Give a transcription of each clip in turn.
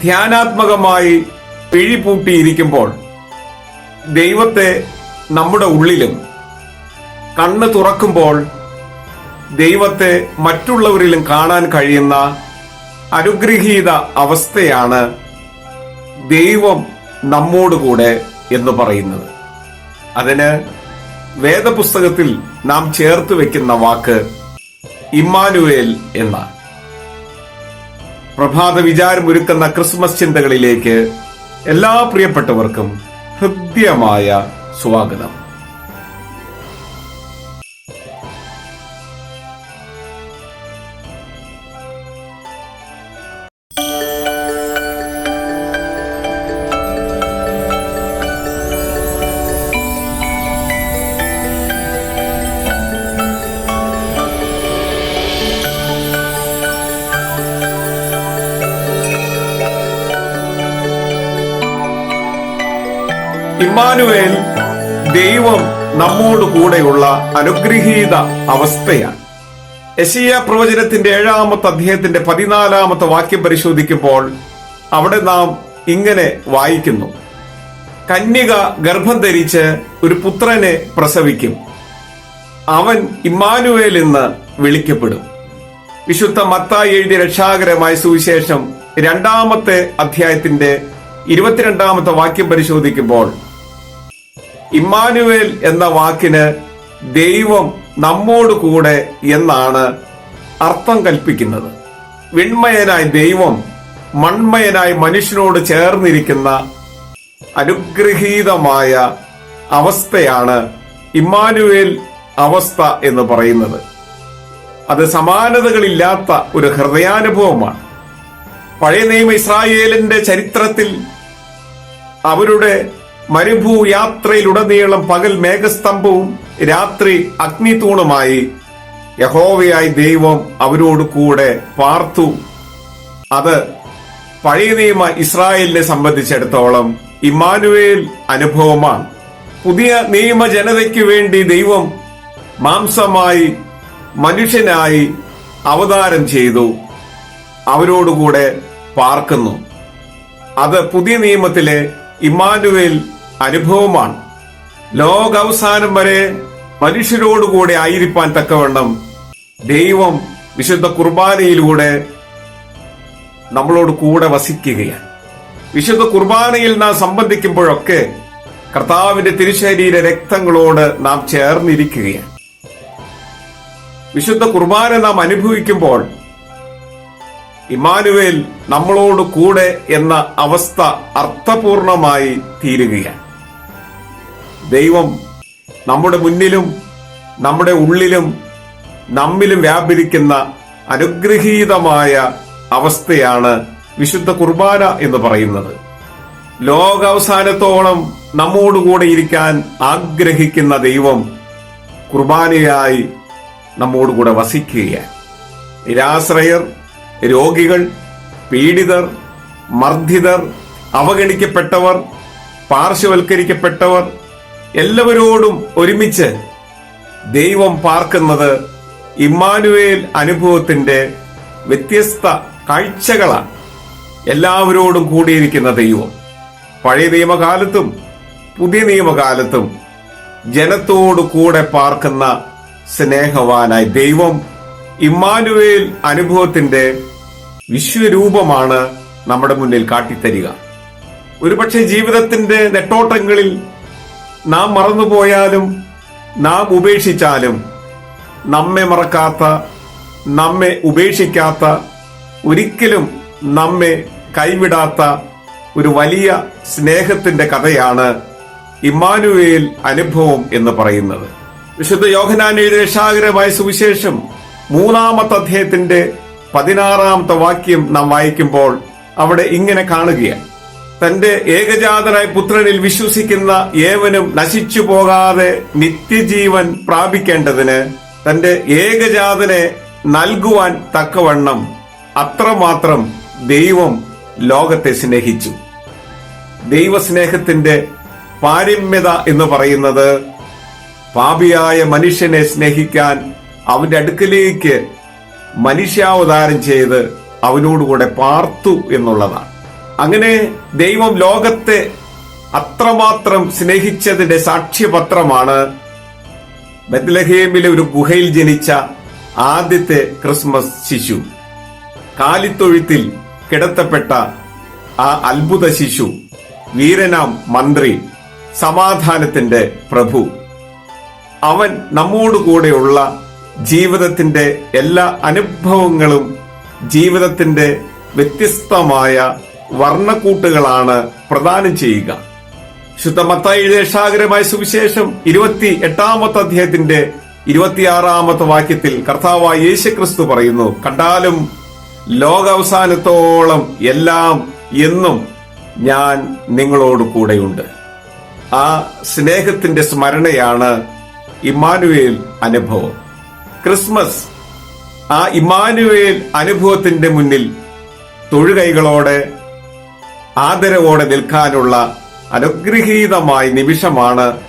ധ്യാനാത്മകമായി പിഴിപൂട്ടിയിരിക്കുമ്പോൾ ദൈവത്തെ നമ്മുടെ ഉള്ളിലും കണ്ണ് തുറക്കുമ്പോൾ ദൈവത്തെ മറ്റുള്ളവരിലും കാണാൻ കഴിയുന്ന അനുഗ്രഹീത അവസ്ഥയാണ് ദൈവം നമ്മോടുകൂടെ എന്ന് പറയുന്നത്. അതിന് വേദപുസ്തകത്തിൽ നാം ചേർത്ത് വെക്കുന്ന വാക്ക് ഇമ്മാനുവേൽ എന്നാണ്. പ്രഭാത വിചാരമൊരുക്കുന്ന ക്രിസ്മസ് ചിന്തകളിലേക്ക് എല്ലാ പ്രിയപ്പെട്ടവർക്കും ഹൃദ്യമായ സ്വാഗതം. ഇമ്മാനുവേൽ ദൈവം നമ്മോട് കൂടെയുള്ള അനുഗ്രഹീത അവസ്ഥയാണ്. യശീയ പ്രവചനത്തിന്റെ ഏഴാമത്തെ അധ്യായത്തിന്റെ പതിനാലാമത്തെ വാക്യം പരിശോധിക്കുമ്പോൾ അവിടെ നാം ഇങ്ങനെ വായിക്കുന്നു. കന്യക ഗർഭം ധരിച്ച് ഒരു പുത്രനെ പ്രസവിക്കും. അവൻ ഇമ്മാനുവേൽ എന്ന് വിളിക്കപ്പെടും. വിശുദ്ധ മത്തായി എഴുതിയ രക്ഷാകരമായ സുവിശേഷം രണ്ടാമത്തെ അധ്യായത്തിന്റെ ഇരുപത്തിരണ്ടാമത്തെ വാക്യം പരിശോധിക്കുമ്പോൾ ഇമ്മാനുവേൽ എന്ന വാക്കിന് ദൈവം നമ്മോട് കൂടെ എന്നാണ് അർത്ഥം കൽപ്പിക്കുന്നത്. വിൺമയനായി ദൈവം മൺമയനായി മനുഷ്യനോട് ചേർന്നിരിക്കുന്ന അനുഗ്രഹീതമായ അവസ്ഥയാണ് ഇമ്മാനുവേൽ അവസ്ഥ എന്ന് പറയുന്നത്. അത് സമാനതകളില്ലാത്ത ഒരു ഹൃദയാനുഭവമാണ്. പഴയ നിയമ ഇസ്രായേലിന്റെ ചരിത്രത്തിൽ അവരുടെ മരുഭൂ യാത്രയിലുടനീളം പകൽ മേഘസ്തംഭവും രാത്രി അഗ്നിതൂണുമായി യഹോവയായി ദൈവം അവരോട് കൂടെ പാർത്തു. അത് പഴയ നിയമ ഇസ്രായേലിനെ സംബന്ധിച്ചിടത്തോളം ഇമ്മാനുവേൽ അനുഭവമാണ്. പുതിയ നിയമ ജനതയ്ക്ക് വേണ്ടി ദൈവം മാംസമായി മനുഷ്യനായി അവതാരം ചെയ്തു. അവരോടുകൂടെ പാർക്കുന്നു. അത് പുതിയ നിയമത്തിലെ ഇമ്മാനുവേൽ അനുഭവമാണ്. ലോകാവസാനം വരെ മനുഷ്യരോടുകൂടെ ആയിരിക്കാൻ തക്കവണ്ണം ദൈവം വിശുദ്ധ കുർബാനയിലൂടെ നമ്മളോട് കൂടെ വസിക്കുകയാണ്. വിശുദ്ധ കുർബാനയിൽ നാം സംബന്ധിക്കുമ്പോഴൊക്കെ കർത്താവിന്റെ തിരുശരീര രക്തങ്ങളോട് നാം ചേർന്നിരിക്കുകയാണ്. വിശുദ്ധ കുർബാന നാം അനുഭവിക്കുമ്പോൾ ഇമാനുവേൽ നമ്മളോട് കൂടെ എന്ന അവസ്ഥ അർത്ഥപൂർണമായി തീരുകയാണ്. ദൈവം നമ്മുടെ മുന്നിലും നമ്മുടെ ഉള്ളിലും നമ്മിലും വ്യാപരിക്കുന്ന അനുഗ്രഹീതമായ അവസ്ഥയാണ് വിശുദ്ധ കുർബാന എന്ന് പറയുന്നത്. ലോകാവസാനത്തോളം നമ്മോടുകൂടെ ഇരിക്കാൻ ആഗ്രഹിക്കുന്ന ദൈവം കുർബാനയായി നമ്മോടുകൂടെ വസിക്കുകയാണ്. നിരാശ്രയർ രോഗികൾ പീഡിതർ മർദ്ദിതർ അവഗണിക്കപ്പെട്ടവർ പാർശ്വവൽക്കരിക്കപ്പെട്ടവർ എല്ലാവരോടും ഒരുമിച്ച് ദൈവം പാർക്കുന്നത് ഇമ്മാനുവേൽ അനുഭവത്തിന്റെ വ്യത്യസ്ത കാഴ്ചകളാണ്. എല്ലാവരോടും കൂടിയിരിക്കുന്ന ദൈവം. പഴയ നിയമകാലത്തും പുതിയ നിയമകാലത്തും ജനത്തോടു കൂടെ പാർക്കുന്ന സ്നേഹവാനായി ദൈവം ഇമ്മാനുവേൽ അനുഭവത്തിന്റെ വിശ്വരൂപമാണ് നമ്മുടെ മുന്നിൽ കാട്ടിത്തരിക. ഒരുപക്ഷെ ജീവിതത്തിന്റെ നെട്ടോട്ടങ്ങളിൽ നാം മറന്നുപോയാലും നാം ഉപേക്ഷിച്ചാലും നമ്മെ മറക്കാത്ത നമ്മെ ഉപേക്ഷിക്കാത്ത ഒരിക്കലും നമ്മെ കൈവിടാത്ത ഒരു വലിയ സ്നേഹത്തിന്റെ കഥയാണ് ഇമ്മാനുവേൽ അനുഭവം എന്ന് പറയുന്നത്. വിശുദ്ധ യോഹനാൻ എഴുതിയ രക്ഷാകരമായ സുവിശേഷം മൂന്നാമത്തെ അധ്യായത്തിന്റെ പതിനാറാമത്തെ വാക്യം നാം വായിക്കുമ്പോൾ അവിടെ ഇങ്ങനെ കാണുകയാണ്. തന്റെ ഏകജാതനായ പുത്രനിൽ വിശ്വസിക്കുന്ന ഏവനും നശിച്ചു പോകാതെ നിത്യജീവൻ പ്രാപിക്കേണ്ടതിന് തന്റെ ഏകജാതനെ നൽകുവാൻ തക്കവണ്ണം അത്രമാത്രം ദൈവം ലോകത്തെ സ്നേഹിച്ചു. ദൈവസ്നേഹത്തിന്റെ പാരമ്യത എന്ന് പറയുന്നത് പാപിയായ മനുഷ്യനെ സ്നേഹിക്കാൻ അവന്റെ അടുക്കലേക്ക് മനുഷ്യാവതാരം ചെയ്ത് അവനോടുകൂടെ പാർത്തു എന്നുള്ളതാണ്. അങ്ങനെ ദൈവം ലോകത്തെ അത്രമാത്രം സ്നേഹിച്ചതിന്റെ സാക്ഷ്യപത്രമാണ് ബത്ലഹേമിലെ ഒരു ഗുഹയിൽ ജനിച്ച ആദ്യത്തെ ക്രിസ്മസ് ശിശു. കാലിത്തൊഴുത്തിൽ കിടത്തപ്പെട്ട ആ അത്ഭുത ശിശു വീരനാം മന്ത്രി സമാധാനത്തിന്റെ പ്രഭു. അവൻ നമ്മോടുകൂടെയുള്ള ജീവിതത്തിന്റെ എല്ലാ അനുഭവങ്ങളും ജീവിതത്തിന്റെ വ്യത്യസ്തമായ വർണക്കൂട്ടുകളാണ് പ്രദാനം ചെയ്യുക. ശുദ്ധമത്തായി എഴുതേഷാകരമായ സുവിശേഷം ഇരുപത്തി എട്ടാമത്തെ അധ്യായത്തിന്റെ ഇരുപത്തിയാറാമത്തെ വാക്യത്തിൽ കർത്താവായ യേശു ക്രിസ്തു പറയുന്നു കണ്ടാലും ലോകാവസാനത്തോളം എല്ലാം എന്നും ഞാൻ നിങ്ങളോട് കൂടെയുണ്ട്. ആ സ്നേഹത്തിന്റെ സ്മരണയാണ് ഇമ്മാനുവേൽ അനുഭവം. ക്രിസ്മസ് ആ ഇമ്മാനുവേൽ അനുഭവത്തിന്റെ മുന്നിൽ തൊഴുകൈകളോടെ ആദരവോടെ നിൽക്കാനുള്ള അനുഗ്രഹീതമായ നിമിഷമാണ്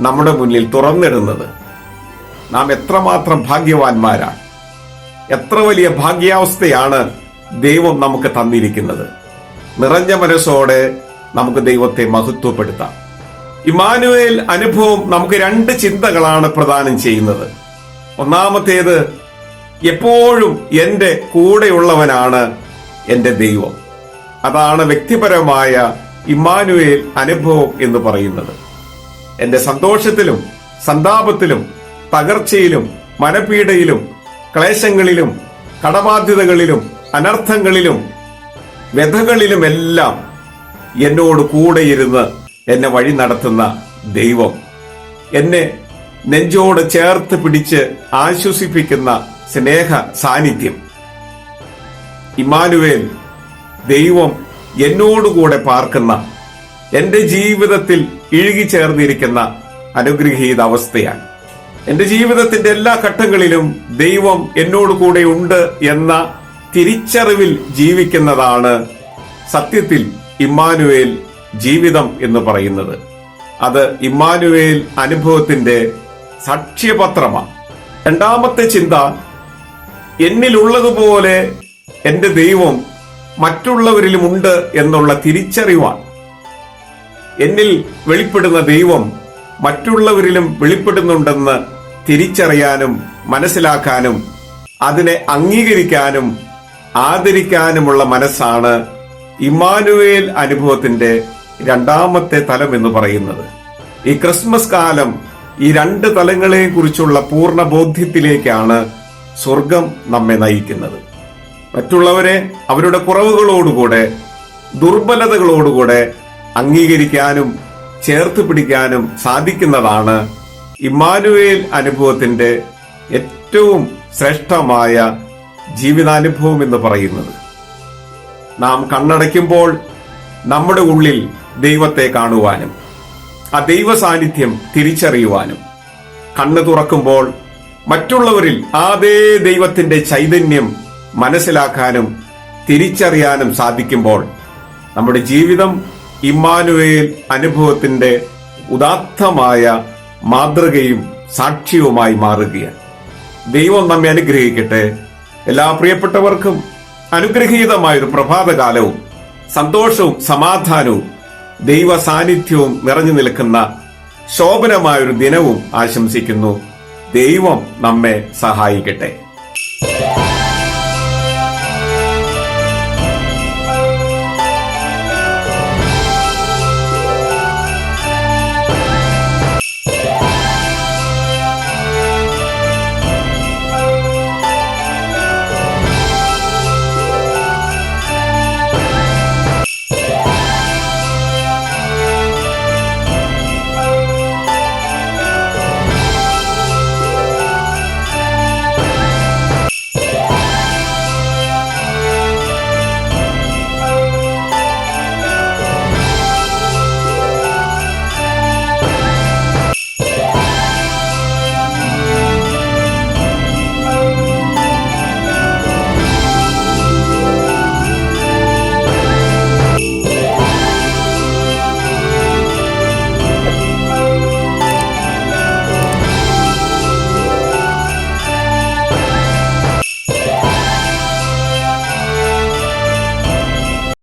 നമ്മുടെ മുന്നിൽ തുറന്നിടുന്നത്. നാം എത്രമാത്രം ഭാഗ്യവാന്മാരാണ്. എത്ര വലിയ ഭാഗ്യാവസ്ഥയാണ് ദൈവം നമുക്ക് തന്നിരിക്കുന്നത്. നിറഞ്ഞ മനസ്സോടെ നമുക്ക് ദൈവത്തെ മഹത്വപ്പെടുത്താം. ഇമാനുവേൽ അനുഭവം നമുക്ക് രണ്ട് ചിന്തകളാണ് പ്രദാനം ചെയ്യുന്നത്. ഒന്നാമത്തേത് എപ്പോഴും എന്റെ കൂടെയുള്ളവനാണ് എന്റെ ദൈവം. അതാണ് വ്യക്തിപരമായ ഇമ്മാനുവേൽ അനുഭവം എന്ന് പറയുന്നത്. എന്റെ സന്തോഷത്തിലും സന്താപത്തിലും തകർച്ചയിലും മനപീഡയിലും ക്ലേശങ്ങളിലും കടബാധ്യതകളിലും അനർത്ഥങ്ങളിലും വ്യഥകളിലുമെല്ലാം എന്നോട് കൂടെയിരുന്ന് എന്നെ വഴി നടത്തുന്ന ദൈവം. എന്നെ നെഞ്ചോട് ചേർത്ത് പിടിച്ച് ആശ്വസിപ്പിക്കുന്ന സ്നേഹ സാന്നിധ്യം ഇമാനുവേൽ ദൈവം എന്നോടുകൂടെ പാർക്കുന്ന എന്റെ ജീവിതത്തിൽ ഇഴുകിച്ചേർന്നിരിക്കുന്ന അനുഗ്രഹീത അവസ്ഥയാണ്. എന്റെ ജീവിതത്തിന്റെ എല്ലാ ഘട്ടങ്ങളിലും ദൈവം എന്നോട് കൂടെ ഉണ്ട് എന്ന തിരിച്ചറിവിൽ ജീവിക്കുന്നതാണ് സത്യത്തിൽ ഇമ്മാനുവേൽ ജീവിതം എന്ന് പറയുന്നത്. അത് ഇമ്മാനുവേൽ അനുഭവത്തിന്റെ സാക്ഷ്യപത്രമാണ്. രണ്ടാമത്തെ ചിന്ത എന്നിലുള്ളതുപോലെ എന്റെ ദൈവം മറ്റുള്ളവരിലുമുണ്ട് എന്നുള്ള തിരിച്ചറിവാണ്. എന്നിൽ വെളിപ്പെടുന്ന ദൈവം മറ്റുള്ളവരിലും വെളിപ്പെടുന്നുണ്ടെന്ന് തിരിച്ചറിയാനും മനസ്സിലാക്കാനും അതിനെ അംഗീകരിക്കാനും ആദരിക്കാനുമുള്ള മനസ്സാണ് ഇമ്മാനുവേൽ അനുഭവത്തിന്റെ രണ്ടാമത്തെ തലം എന്ന് പറയുന്നത്. ഈ ക്രിസ്മസ് കാലം ഈ രണ്ട് തലങ്ങളെ കുറിച്ചുള്ള പൂർണ ബോധ്യത്തിലേക്കാണ് സ്വർഗം നമ്മെ നയിക്കുന്നത്. മറ്റുള്ളവരെ അവരുടെ കുറവുകളോടുകൂടെ ദുർബലതകളോടുകൂടെ അംഗീകരിക്കാനും ചേർത്ത് പിടിക്കാനും സാധിക്കുന്നതാണ് ഇമ്മാനുവേൽ അനുഭവത്തിന്റെ ഏറ്റവും ശ്രേഷ്ഠമായ ജീവിതാനുഭവം എന്ന് പറയുന്നത്. നാം കണ്ണടയ്ക്കുമ്പോൾ നമ്മുടെ ഉള്ളിൽ ദൈവത്തെ കാണുവാനും ആ ദൈവ സാന്നിധ്യം തിരിച്ചറിയുവാനും കണ്ണ് തുറക്കുമ്പോൾ മറ്റുള്ളവരിൽ അതേ ദൈവത്തിന്റെ ചൈതന്യം മനസ്സിലാക്കാനും തിരിച്ചറിയാനും സാധിക്കുമ്പോൾ നമ്മുടെ ജീവിതം ഇമ്മാനുവേൽ അനുഭവത്തിന്റെ ഉദാത്തമായ മാതൃകയും സാക്ഷ്യവുമായി മാറുകയാണ്. ദൈവം നമ്മെ അനുഗ്രഹിക്കട്ടെ. എല്ലാ പ്രിയപ്പെട്ടവർക്കും അനുഗ്രഹീതമായ ഒരു പ്രഭാതകാലവും സന്തോഷവും സമാധാനവും ദൈവ സാന്നിധ്യവും നിറഞ്ഞു നിൽക്കുന്ന ശോഭനമായൊരു ദിനവും ആശംസിക്കുന്നു. ദൈവം നമ്മെ സഹായിക്കട്ടെ.